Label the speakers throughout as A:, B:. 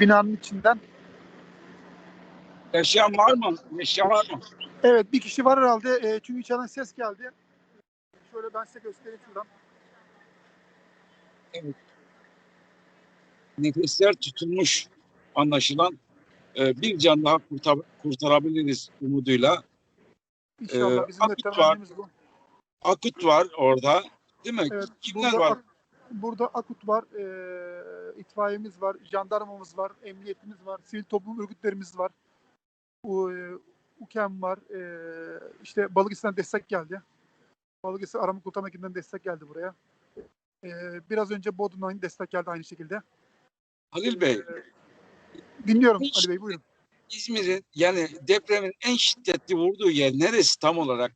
A: binanın içinden.
B: Yaşayan var mı? Yaşayan var mı?
A: Evet bir kişi var herhalde e, çünkü içeriden ses geldi. Şöyle ben size göstereyim şuradan.
B: Nefesler tutulmuş anlaşılan. Ee, bir can daha kurtar, kurtarabiliriz umuduyla.
A: İnşallah
B: Ee,
A: bizim de
B: Akit var.
A: temennimiz bu.
B: Akut var orada. Değil mi?
A: Evet,
B: Kimler
A: burada,
B: var?
A: Ak- burada Akut var, e, itfaiyemiz var, jandarmamız var, emniyetimiz var, sivil toplum örgütlerimiz var. U, e, UKEM var, e, işte Balıkesir'den destek geldi. Balıkesir Arama Kurtarma Ekibinden destek geldi buraya. E, biraz önce Bodrum'dan destek geldi aynı şekilde.
B: Halil Bey,
A: E, dinliyorum
B: Hiç-
A: Ali Bey buyurun.
B: İzmir'in yani depremin en şiddetli vurduğu yer neresi tam olarak?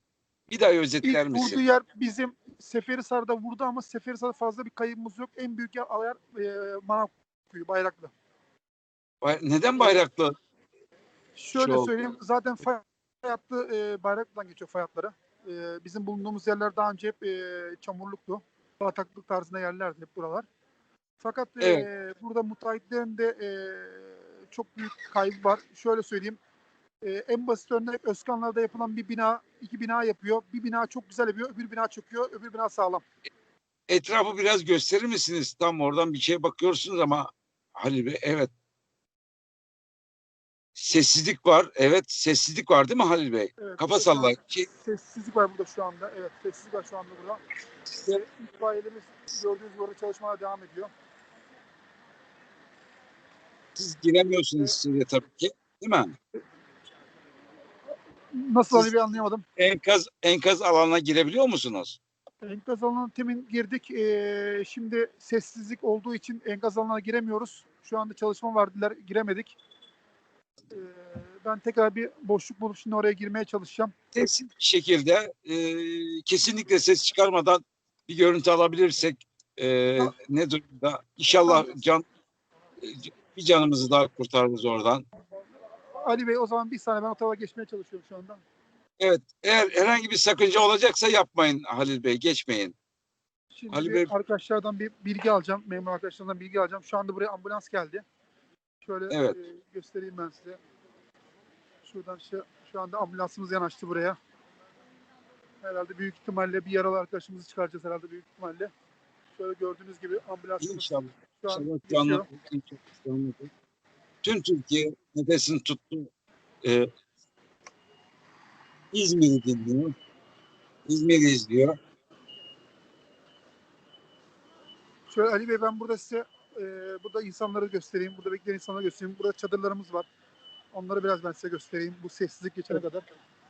B: Bir daha özetler
A: İlk
B: misin?
A: vurduğu yer bizim Seferihisar'da vurdu ama Seferihisar'da fazla bir kayıbımız yok. En büyük yer Alayar e, Manavkuyu, Bayraklı.
B: Bay- Neden bayraklı?
A: Şöyle
B: Çok.
A: söyleyeyim zaten fay hattı e, Bayraklı'dan geçiyor fay hatları. E, bizim bulunduğumuz yerler daha önce hep e, çamurluktu. Bataklık tarzında yerlerdi hep buralar. Fakat e, burada müteahhitlerin de e, çok büyük kaybı var. Şöyle söyleyeyim. E, en basit örnek Özkanlar'da yapılan bir bina, iki bina yapıyor. Bir bina çok güzel yapıyor, öbür bina çöküyor, öbür bina sağlam.
B: Etrafı biraz gösterir misiniz? Tam oradan bir şeye bakıyorsunuz ama Halil Bey evet. Sessizlik var. Evet sessizlik var değil mi Halil Bey?
A: Evet,
B: Kafa salla. Ki-
A: Sessizlik var burada şu anda. Evet, sessizlik var şu anda burada. Ve itfaiyelerimiz gördüğünüz gibi orada çalışmaya devam ediyor.
B: Siz giremiyorsunuz içeriye tabii ki. Değil mi?
A: Nasıl
B: Siz-
A: Bey anlayamadım.
B: Enkaz enkaz alanına girebiliyor musunuz?
A: Enkaz alanına temin girdik. Ee, şimdi sessizlik olduğu için enkaz alanına giremiyoruz. Şu anda çalışma vardılar, giremedik. Ee, ben tekrar bir boşluk bulup şimdi oraya girmeye çalışacağım.
B: Sessiz bir şekilde e, kesinlikle ses çıkarmadan bir görüntü alabilirsek e, ne durumda? İnşallah can e, bir canımızı daha kurtarırız oradan.
A: Ali Bey o zaman bir saniye ben o tarafa geçmeye çalışıyorum şu anda.
B: Evet, eğer herhangi bir sakınca olacaksa yapmayın Halil Bey, geçmeyin.
A: Şimdi
B: Ali Bey-
A: arkadaşlardan bir bilgi alacağım. Memur arkadaşlardan bilgi alacağım. Şu anda buraya ambulans geldi. Şöyle
B: Evet.
A: e, göstereyim ben size. Şuradan şu, şu anda ambulansımız yanaştı buraya. Herhalde büyük ihtimalle bir yaralı arkadaşımızı çıkaracağız herhalde büyük ihtimalle. Şöyle gördüğünüz gibi ambulansımız
B: İnşallah.
A: şu an
B: İnşallah canlı, canlı. Tüm Türkiye nefesini tuttu. Ee, İzmir'i dinliyor. İzmir'i izliyor.
A: Şöyle Ali Bey ben burada size e, burada insanları göstereyim. Burada bekleyen insanları göstereyim. Burada çadırlarımız var. Onları biraz ben size göstereyim. Bu sessizlik geçene kadar.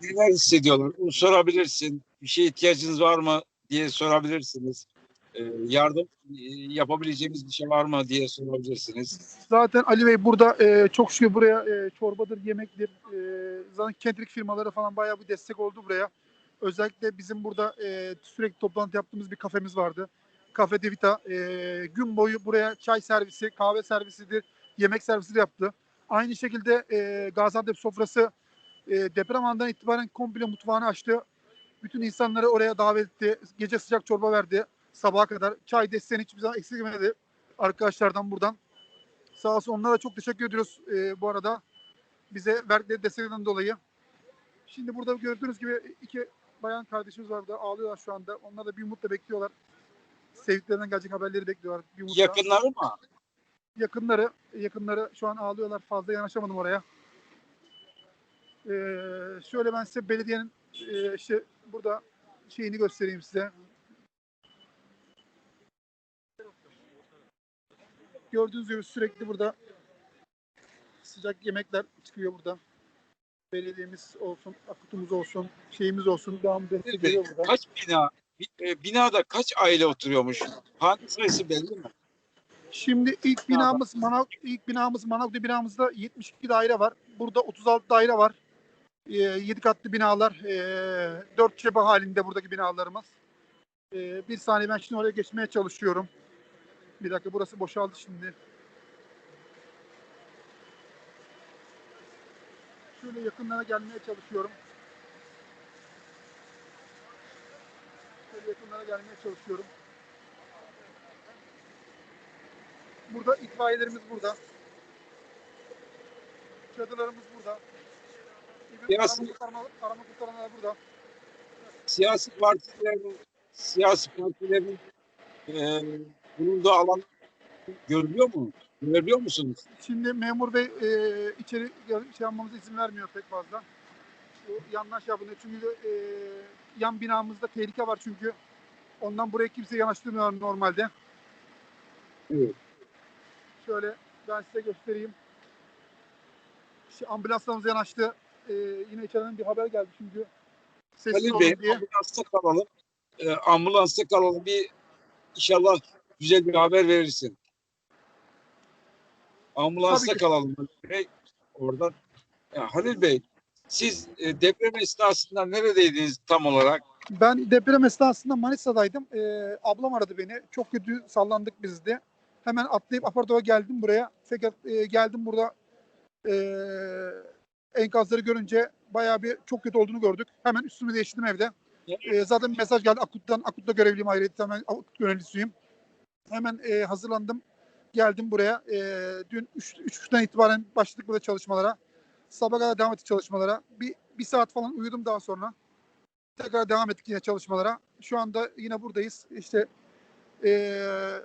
B: Neler hissediyorlar? Sorabilirsin. Bir şeye ihtiyacınız var mı diye sorabilirsiniz. Ee, yardım e, yapabileceğimiz bir şey var mı diye sorabilirsiniz.
A: Zaten Ali Bey burada e, çok şükür buraya e, çorbadır, yemektir. E, zaten kentlik firmaları falan bayağı bir destek oldu buraya. Özellikle bizim burada e, sürekli toplantı yaptığımız bir kafemiz vardı. Cafe de Vita. E, gün boyu buraya çay servisi, kahve servisidir, yemek servisi yaptı. Aynı şekilde e, Gaziantep sofrası e, deprem anından itibaren komple mutfağını açtı. Bütün insanları oraya davet etti. Gece sıcak çorba verdi sabaha kadar. Çay desteğini hiçbir zaman eksilmedi arkadaşlardan buradan. Sağ olsun onlara çok teşekkür ediyoruz e, bu arada. Bize verdikleri destekten dolayı. Şimdi burada gördüğünüz gibi iki bayan kardeşimiz var burada ağlıyorlar şu anda. Onlar da bir umutla bekliyorlar. Sevdiklerinden gelecek haberleri bekliyorlar. Bir umutla.
B: Yakınları mı?
A: Yakınları, yakınları şu an ağlıyorlar. Fazla yanaşamadım oraya. Ee, şöyle ben size belediyenin e, işte burada şeyini göstereyim size. Gördüğünüz gibi sürekli burada sıcak yemekler çıkıyor burada. Belediyemiz olsun, akutumuz olsun, şeyimiz olsun. Devamlı destek veriyor burada.
B: Kaç bina? bi- e, Binada kaç aile oturuyormuş? Hane sayısı belli mi?
A: Şimdi ilk binamız Manav ilk binamız Manavlı binamızda 72 daire var. Burada 36 daire var. 7 katlı binalar. 4 cephe halinde buradaki binalarımız. Ee, bir saniye ben şimdi oraya geçmeye çalışıyorum. Bir dakika burası boşaldı şimdi. Şöyle yakınlara gelmeye çalışıyorum. Şöyle yakınlara gelmeye çalışıyorum. Burada itfaiyelerimiz burada. Çadırlarımız burada.
B: Siyasi-
A: Arama, kurtarma, arama kurtaranlar burada.
B: Siyasi partilerin siyasi partilerin e, bulunduğu alan görülüyor mu? Görebiliyor musunuz?
A: Şimdi memur bey e, içeri şey yapmamıza izin vermiyor pek fazla. Bu yanlış yapılıyor. Çünkü e, yan binamızda tehlike var çünkü. Ondan buraya kimse yanaştırmıyor normalde.
B: Evet.
A: Şöyle ben size göstereyim. İşte ambulanslarımız yanaştı. E, yine içeriden bir haber geldi çünkü. Sessiz
B: Halil
A: olun
B: Bey
A: diye.
B: ambulansta kalalım. E, ambulansta kalalım. Bir inşallah güzel bir haber verirsin. Ambulansta kalalım Halil Bey. Oradan. Ya, Halil Bey siz e, deprem esnasında neredeydiniz tam olarak?
A: Ben deprem esnasında Manisa'daydım. Ee, ablam aradı beni. Çok kötü sallandık biz de. Hemen atlayıp apartmana geldim buraya. Fakat e, geldim burada e, enkazları görünce bayağı bir çok kötü olduğunu gördük. Hemen üstümü değiştirdim evde. E, zaten mesaj geldi Akut'tan. Akut'ta görevliyim ayrıca. Hemen Akut gönüllüsüyüm. Hemen e, hazırlandım. Geldim buraya. E, dün 3'ten itibaren başladık burada çalışmalara. Sabah kadar devam ettik çalışmalara. Bir, bir saat falan uyudum daha sonra. Tekrar devam ettik yine çalışmalara. Şu anda yine buradayız. İşte eee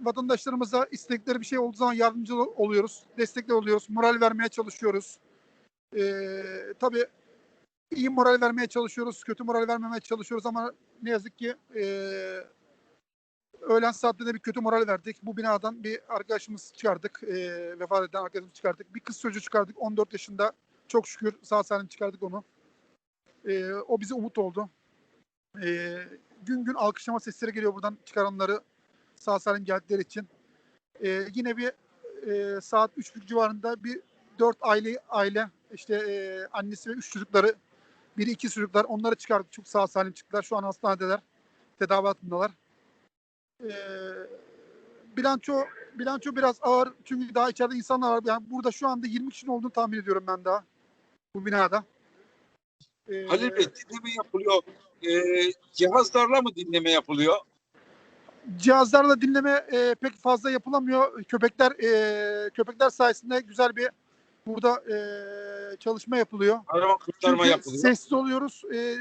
A: vatandaşlarımıza istedikleri bir şey olduğu zaman yardımcı ol- oluyoruz. Destekli oluyoruz. Moral vermeye çalışıyoruz. Eee tabii iyi moral vermeye çalışıyoruz. Kötü moral vermemeye çalışıyoruz ama ne yazık ki eee öğlen saatlerinde bir kötü moral verdik. Bu binadan bir arkadaşımız çıkardık. Eee vefat eden arkadaşımızı çıkardık. Bir kız çocuğu çıkardık. 14 yaşında. Çok şükür sağ salim çıkardık onu. Ee, o bize umut oldu. Ee, gün gün alkışlama sesleri geliyor buradan çıkaranları sağ salim geldikleri için. Ee, yine bir e, saat 3.30 civarında bir dört aile aile işte e, annesi ve üç çocukları biri iki çocuklar onları çıkardık. Çok sağ salim çıktılar. Şu an hastanedeler. Tedavi altındalar. Ee, bilanço bilanço biraz ağır çünkü daha içeride insanlar var. Yani burada şu anda 20 kişinin olduğunu tahmin ediyorum ben daha bu binada. Ee,
B: Halil Bey dinleme yapılıyor. E, cihazlarla mı dinleme yapılıyor?
A: cihazlarla dinleme e, pek fazla yapılamıyor. Köpekler e, köpekler sayesinde güzel bir burada e, çalışma yapılıyor.
B: Arama kurtarma
A: Çünkü
B: yapılıyor.
A: sessiz oluyoruz. E,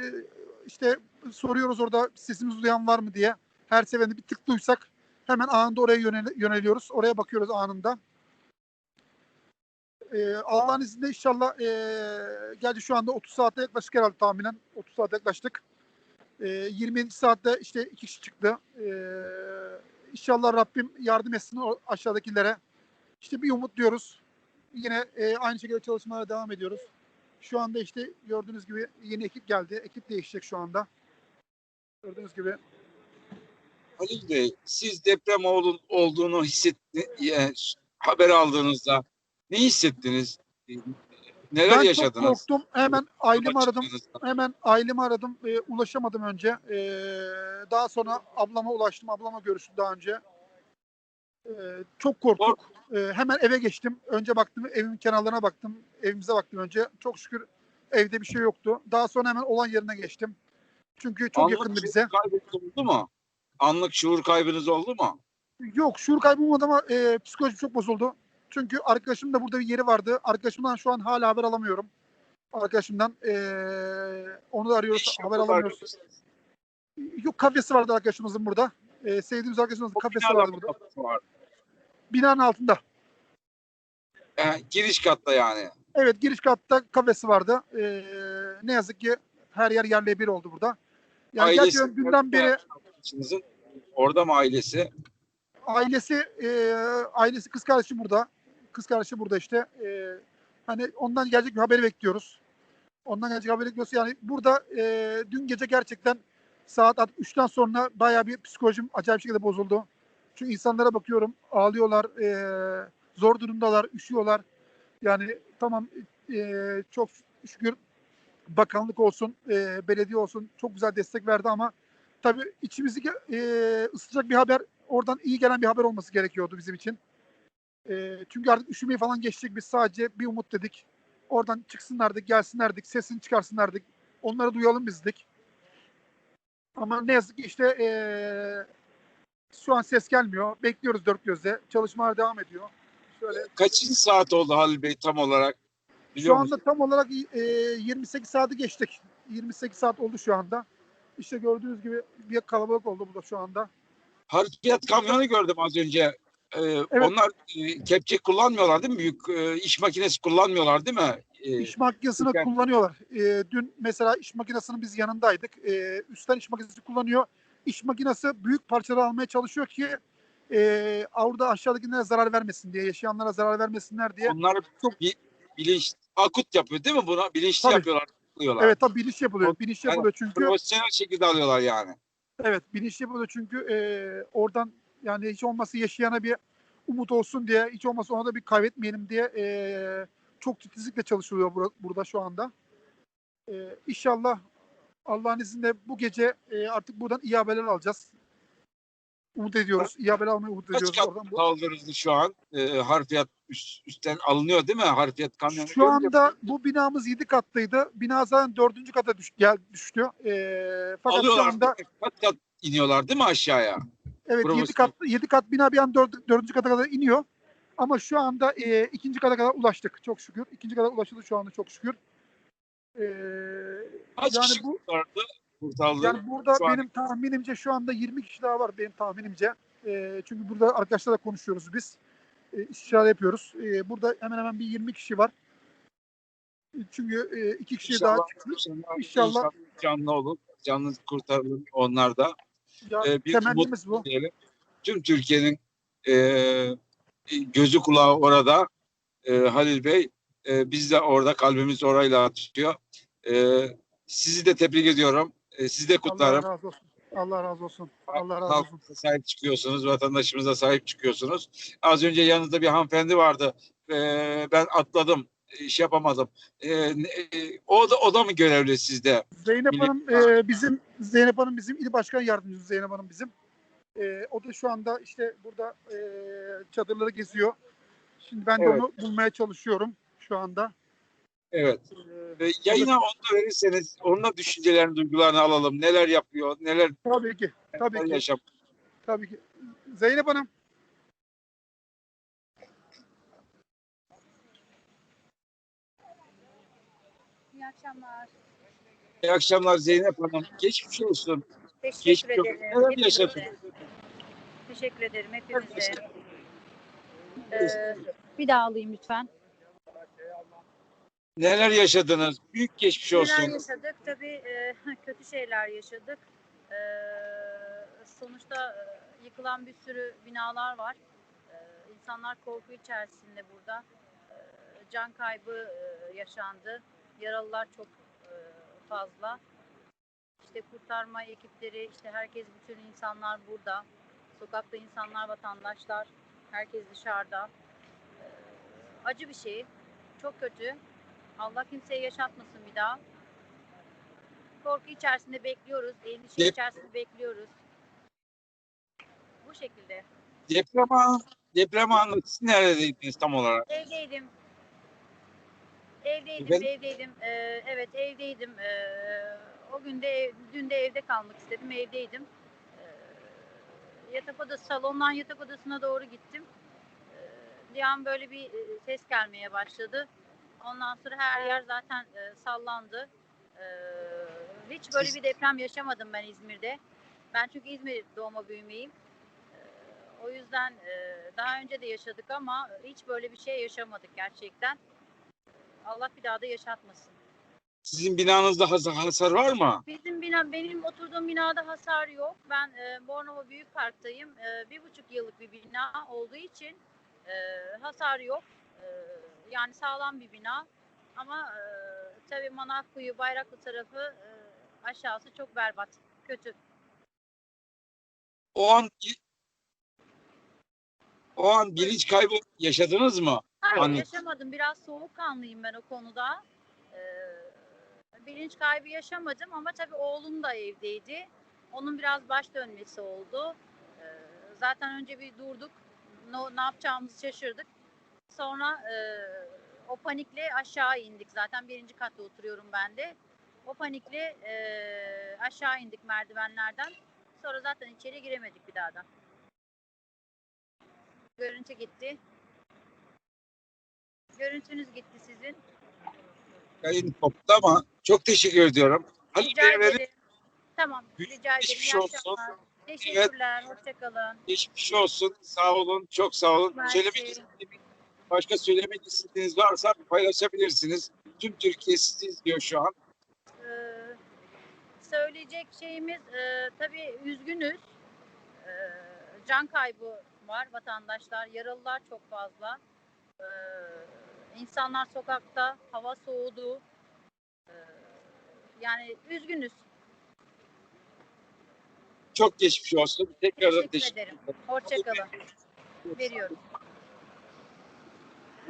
A: işte soruyoruz orada sesimizi duyan var mı diye. Her seferinde bir tık duysak hemen anında oraya yönel- yöneliyoruz. Oraya bakıyoruz anında. E, Allah'ın izniyle inşallah e, geldi şu anda 30 saate yaklaşık herhalde tahminen. 30 saate yaklaştık. E, 27 saatte işte iki kişi çıktı. E, inşallah Rabbim yardım etsin aşağıdakilere. İşte bir umut diyoruz. Yine e, aynı şekilde çalışmalara devam ediyoruz. Şu anda işte gördüğünüz gibi yeni ekip geldi. Ekip değişecek şu anda. Gördüğünüz gibi.
B: Halil Bey siz deprem olduğunu hissetti, e, haber aldığınızda ne hissettiniz? E, Neler
A: ben çok
B: yaşadınız?
A: korktum. Hemen ailemi aradım. Hemen ailemi aradım. E, ulaşamadım önce. E, daha sonra ablama ulaştım. Ablama görüştüm daha önce. E, çok korktuk. E, hemen eve geçtim. Önce baktım evimin kenarlarına baktım. Evimize baktım önce. Çok şükür evde bir şey yoktu. Daha sonra hemen olan yerine geçtim. Çünkü çok
B: Anlık
A: yakındı bize.
B: kaybınız oldu mu? Anlık şuur kaybınız oldu mu?
A: Yok şuur kaybım olmadı ama e, psikolojim çok bozuldu. Çünkü arkadaşımın da burada bir yeri vardı. Arkadaşımdan şu an hala haber alamıyorum. Arkadaşımdan e, onu da arıyoruz.
B: İş
A: haber alamıyoruz. Yok kafesi vardı arkadaşımızın burada. E, sevdiğimiz arkadaşımızın
B: O
A: kafesi vardı burada.
B: kapısı var?
A: Binanın altında.
B: E, giriş katta yani.
A: Evet giriş katta kafesi vardı. E, ne yazık ki her yer yerle bir oldu burada. Yani
B: Ailesi
A: gerçekten dünden beri
B: arkadaşınızın? Orada mı ailesi?
A: ailesi e, ailesi kız kardeşi burada. Kız kardeşi burada işte. E, hani ondan gelecek bir haberi bekliyoruz. Ondan gelecek haberi bekliyoruz. Yani burada e, dün gece gerçekten saat 3'ten sonra bayağı bir psikolojim acayip şekilde bozuldu. Çünkü insanlara bakıyorum ağlıyorlar, e, zor durumdalar, üşüyorlar. Yani tamam e, çok şükür bakanlık olsun, e, belediye olsun çok güzel destek verdi ama tabii içimizi e, ısıtacak bir haber oradan iyi gelen bir haber olması gerekiyordu bizim için. E, çünkü artık üşümeyi falan geçecek biz sadece bir umut dedik. Oradan çıksınlardık, gelsinlerdik, sesini çıkarsınlardık. Onları duyalım bizdik. Ama ne yazık ki işte e, şu an ses gelmiyor. Bekliyoruz dört gözle. Çalışmalar devam ediyor. Şöyle
B: Kaçıncı saat oldu Halil Bey tam olarak? Biliyor
A: Şu
B: musun?
A: anda tam olarak e, 28 saati geçtik. 28 saat oldu şu anda. İşte gördüğünüz gibi bir kalabalık oldu burada şu anda.
B: Harfiyat kamyonu gördüm az önce. Ee, Onlar e, kepçe kullanmıyorlar değil mi? Büyük e, iş makinesi kullanmıyorlar değil mi? Ee,
A: İş makinesini
B: Türkan-
A: kullanıyorlar. E, dün mesela iş makinesinin biz yanındaydık. E, üstten iş makinesi kullanıyor. İş makinesi büyük parçaları almaya çalışıyor ki e, orada aşağıdakilere zarar vermesin diye, yaşayanlara zarar vermesinler diye.
B: onlar
A: çok-
B: bilinç akut yapıyor değil mi buna? Bilinçli
A: Tabii.
B: yapıyorlar. Yapıyorlar.
A: Evet tabii bilinç yapılıyor.
B: O- Yani
A: yapılıyor çünkü.
B: Profesyonel şekilde alıyorlar yani.
A: Evet bilinçli yapılıyor çünkü e, oradan yani hiç olmazsa yaşayana bir umut olsun diye hiç olmazsa ona da bir kaybetmeyelim diye e, çok titizlikle çalışılıyor bura- burada şu anda. E, inşallah Allah'ın izniyle bu gece e, artık buradan iyi haberler alacağız. Umut ediyoruz. İyi haber almayı umut
B: Kaç
A: ediyoruz.
B: kat
A: Oradan bu-
B: kaldırıldı şu an? Ee, harfiyat üst- üstten alınıyor değil mi? Harfiyat kamyonu.
A: Şu anda bu binamız 7 katlıydı. Bina zaten 4. kata düş, gel, düştü. E, fakat şu
B: alıyorlar.
A: anda
B: Kat kat iniyorlar değil mi aşağıya?
A: Evet
B: Bravo
A: 7 kat 7 kat bina bir an 4. 4. kata kadar iniyor. Ama şu anda e, ikinci kata kadar ulaştık çok şükür. İkinci kata ulaşıldı şu anda çok şükür. E,
B: Kaç
A: yani
B: kişi
A: bu
B: kurtardı?
A: Yani burada
B: şu an-
A: benim tahminimce şu anda 20 kişi daha var benim tahminimce. E, çünkü burada arkadaşlarla konuşuyoruz biz. E, istişare yapıyoruz. E, burada hemen hemen bir 20 kişi var. Çünkü e, iki kişi daha çıktı.
B: inşallah,
A: İnşallah.
B: canlı olur. Canlı kurtarılır onlar da.
A: Ya,
B: E, bir
A: temennimiz bu.
B: diyelim. Tüm Türkiye'nin e, gözü kulağı orada. E, Halil Bey e, biz de orada kalbimiz orayla atıyor. E, sizi de tebrik ediyorum. E, sizi de
A: Allah
B: kutlarım.
A: razı olsun. Allah razı olsun. Allah razı olsun.
B: Halkımıza sahip çıkıyorsunuz, vatandaşımıza sahip çıkıyorsunuz. Az önce yanınızda bir hanımefendi vardı. Ee, ben atladım, iş yapamadım. Ee, e, o da o da mı görevli sizde?
A: Zeynep Hanım e, bizim Zeynep Hanım bizim il başkan yardımcımız Zeynep Hanım bizim. E, o da şu anda işte burada e, çadırları geziyor. Şimdi ben de
B: Evet.
A: onu bulmaya çalışıyorum şu anda.
B: Evet. Ee, yayına onu da verirseniz, onun da düşüncelerini, duygularını alalım. Neler yapıyor, neler,
A: tabii ki. Tabii
B: neler
A: ki.
B: yaşam.
A: Tabii ki. Zeynep Hanım.
C: İyi akşamlar.
B: İyi akşamlar Zeynep Hanım. Geçmiş olsun.
C: Teşekkür
B: Geçmiş olsun.
C: ederim.
B: Neler
C: hepinize.
B: yaşadın?
C: Teşekkür ederim hepinize. Ee, bir daha alayım lütfen.
B: Neler yaşadınız? Büyük geçmiş
C: Neler
B: olsun.
C: yaşadık? Tabii e, kötü şeyler yaşadık. Ee, sonuçta e, yıkılan bir sürü binalar var. Ee, insanlar korku içerisinde burada. Ee, can kaybı e, yaşandı. Yaralılar çok e, fazla. İşte kurtarma ekipleri, işte herkes, bütün insanlar burada. Sokakta insanlar, vatandaşlar, herkes dışarıda. Ee, acı bir şey. Çok kötü. Allah kimseye yaşatmasın bir daha. Korku içerisinde bekliyoruz. Endişe
B: Dep-
C: içerisinde bekliyoruz. Bu şekilde.
B: Deprem anı, deprem anı siz neredeydiniz tam olarak?
C: Evdeydim. Evdeydim,
B: Efendim?
C: evdeydim. Ee, evet evdeydim. Ee, o gün de ev- dün de evde kalmak istedim. Evdeydim. Ee, yatak odası, salondan yatak odasına doğru gittim. Ee, bir an böyle bir e, ses gelmeye başladı. Ondan sonra her yer zaten e, sallandı. Ee, hiç böyle bir deprem yaşamadım ben İzmir'de. Ben çünkü İzmir doğma büyümeyim. Ee, O yüzden e, daha önce de yaşadık ama hiç böyle bir şey yaşamadık gerçekten. Allah bir daha da yaşatmasın.
B: Sizin binanızda hasar, hasar var mı?
C: Bizim bina, benim oturduğum binada hasar yok. Ben e, Bornova Büyük Park'tayım. E, bir buçuk yıllık bir bina olduğu için e, hasar yok. E, yani sağlam bir bina. Ama e, tabii Manavkuyu, Bayraklı tarafı e, aşağısı çok berbat, kötü.
B: O an o an bilinç kaybı yaşadınız mı?
C: Hayır
B: Anladım.
C: yaşamadım. Biraz soğukkanlıyım ben o konuda. Ee, bilinç kaybı yaşamadım ama tabii oğlum da evdeydi. Onun biraz baş dönmesi oldu. Ee, zaten önce bir durduk. Ne, ne yapacağımızı şaşırdık. Sonra e, o panikle aşağı indik. Zaten birinci katta oturuyorum ben de. O panikle e, aşağı indik merdivenlerden. Sonra zaten içeri giremedik bir daha da. Görüntü gitti. Görüntü görüntünüz gitti sizin.
B: Yayın koptu ama çok teşekkür ediyorum. Halil
C: Rica ederim. Tamam,
B: Büyük
C: rica ederim.
B: geçmiş olsun.
C: Teşekkürler, hoşçakalın.
B: geçmiş olsun. Sağ olun. Çok sağ olun.
C: Mersi.
B: Başka söylemek istediğiniz varsa paylaşabilirsiniz. Tüm Türkiye sizi izliyor şu an.
C: Ee, söyleyecek şeyimiz e, tabii üzgünüz. Ee, can kaybı var vatandaşlar, yaralılar çok fazla. Ee, insanlar sokakta, hava soğudu. Ee, yani üzgünüz.
B: Çok geçmiş olsun. Tekrardan
C: Teşekkür
B: teşekkür
C: ederim. Hoşçakalın. Veriyorum.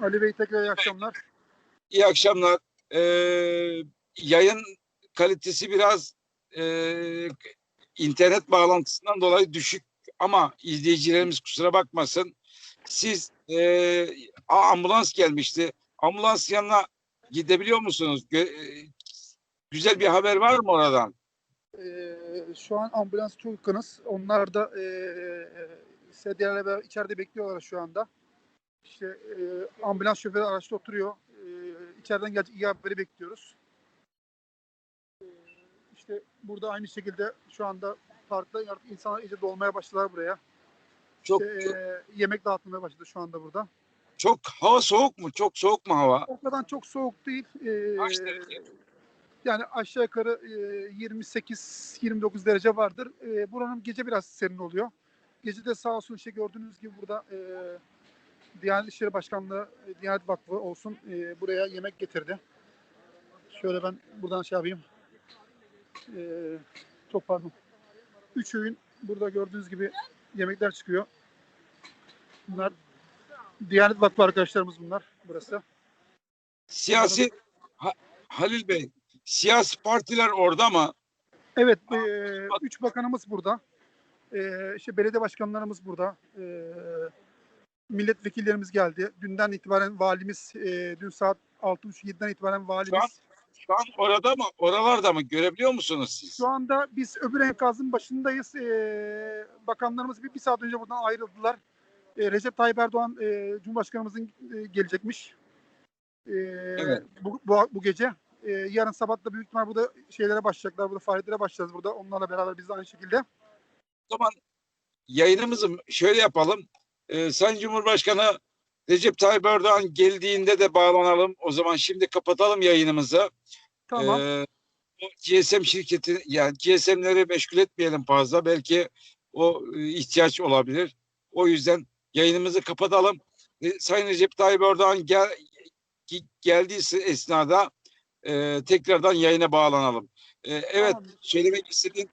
A: Ali Bey tekrar iyi akşamlar.
B: İyi akşamlar. Ee, yayın kalitesi biraz e, internet bağlantısından dolayı düşük ama izleyicilerimiz kusura bakmasın. Siz e, ambulans gelmişti. Ambulans yanına gidebiliyor musunuz? Gö- e, güzel bir haber var mı oradan?
A: Ee, şu an ambulans çok yakınız. Onlar da e, sedyelerle beraber içeride bekliyorlar şu anda. İşte e, ambulans şoförü araçta oturuyor. E, içeriden gelecek iyi haberi bekliyoruz. E, işte burada aynı şekilde şu anda parkta artık insanlar iyice dolmaya başladılar buraya.
B: Çok
A: İşte, e, yemek dağıtılmaya başladı şu anda burada.
B: çok hava soğuk mu? Çok soğuk mu hava?
A: O kadar çok soğuk değil. E,
B: Kaç derece?
A: yani aşağı yukarı e, 28-29 derece vardır. E, buranın gece biraz serin oluyor. Gece de sağ olsun işte gördüğünüz gibi burada e, Diyanet İşleri Başkanlığı, e, Diyanet Vakfı olsun e, buraya yemek getirdi. Şöyle ben buradan şey yapayım. E, çok pardon. Üç öğün burada gördüğünüz gibi yemekler çıkıyor. Bunlar Diyanet Vakfı arkadaşlarımız bunlar burası.
B: Siyasi Ha- Halil Bey, siyasi partiler orada mı?
A: Evet, e, üç bakanımız burada. E, işte belediye başkanlarımız burada. E, milletvekillerimiz geldi. Dünden itibaren valimiz, e, dün saat 6.30-7'den itibaren valimiz.
B: Şu an orada mı? Oralarda mı? Görebiliyor musunuz siz?
A: Şu anda biz öbür enkazın başındayız. E, bakanlarımız bir, bir saat önce buradan ayrıldılar. E, Recep Tayyip Erdoğan e, Cumhurbaşkanımızın e, gelecekmiş. E, bu, bu, bu gece. E, yarın sabah da büyük ihtimal burada şeylere başlayacaklar. Burada faaliyetlere başlayacağız burada. Onlarla beraber biz de aynı şekilde.
B: O zaman yayınımızı şöyle yapalım. Ee, Sayın Cumhurbaşkanı Recep Tayyip Erdoğan geldiğinde de bağlanalım. O zaman şimdi kapatalım yayınımızı.
A: Tamam.
B: Ee, o GSM şirketi yani GSM'leri meşgul etmeyelim fazla. Belki o e, ihtiyaç olabilir. O yüzden yayınımızı kapatalım. Ee, Sayın Recep Tayyip Erdoğan gel, ge- geldiği esnada e, tekrardan yayına bağlanalım. Ee, evet
A: Tamam.
B: söylemek istediğin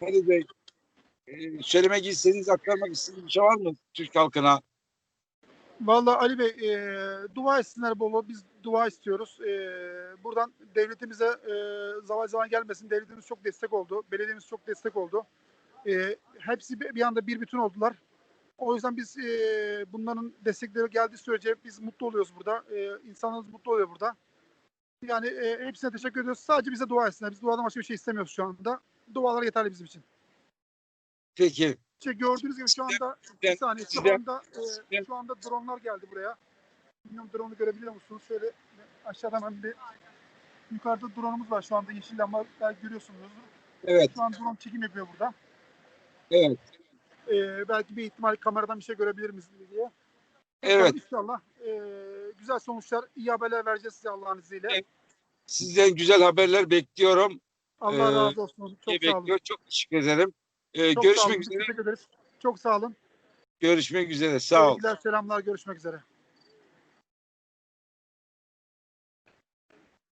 B: Halil Bey e, söylemek istediğiniz aktarmak istediğiniz bir şey var mı Türk halkına?
A: Vallahi Ali Bey e, dua etsinler bol Biz dua istiyoruz. E, buradan devletimize e, zaman zaman gelmesin. Devletimiz çok destek oldu. Belediyemiz çok destek oldu. E, hepsi bir bir anda bir bütün oldular. O yüzden biz e, bunların destekleri geldiği sürece biz mutlu oluyoruz burada. E, insanlarımız mutlu oluyor burada. Yani e, hepsine teşekkür ediyoruz. Sadece bize dua etsinler. Biz duadan başka bir şey istemiyoruz şu anda. Dualar yeterli bizim için.
B: Peki.
A: İşte gördüğünüz gibi şu anda bir saniye şu anda e, şu anda dronlar geldi buraya. Bilmiyorum drone'u görebiliyor musunuz? Şöyle aşağıdan hemen bir yukarıda drone'umuz var şu anda yeşil lamba belki görüyorsunuz.
B: Evet,
A: Şu an drone çekim yapıyor burada.
B: evet,
A: E, belki bir ihtimal kameradan bir şey görebilir miyiz diye.
B: evet.
A: İnşallah e, güzel sonuçlar, iyi haberler vereceğiz size Allah'ın izniyle.
B: Evet. Sizden güzel haberler bekliyorum.
A: Allah
B: Ee,
A: razı olsun. Çok
B: İyi
A: sağ olun.
B: bekliyor. Çok teşekkür ederim. Ee,
A: Çok sağ
B: görüşmek
A: olun.
B: üzere.
A: Teşekkür ederiz. Çok sağ olun.
B: Görüşmek üzere. Sağ ol.
A: Sevgiler, selamlar. Görüşmek üzere.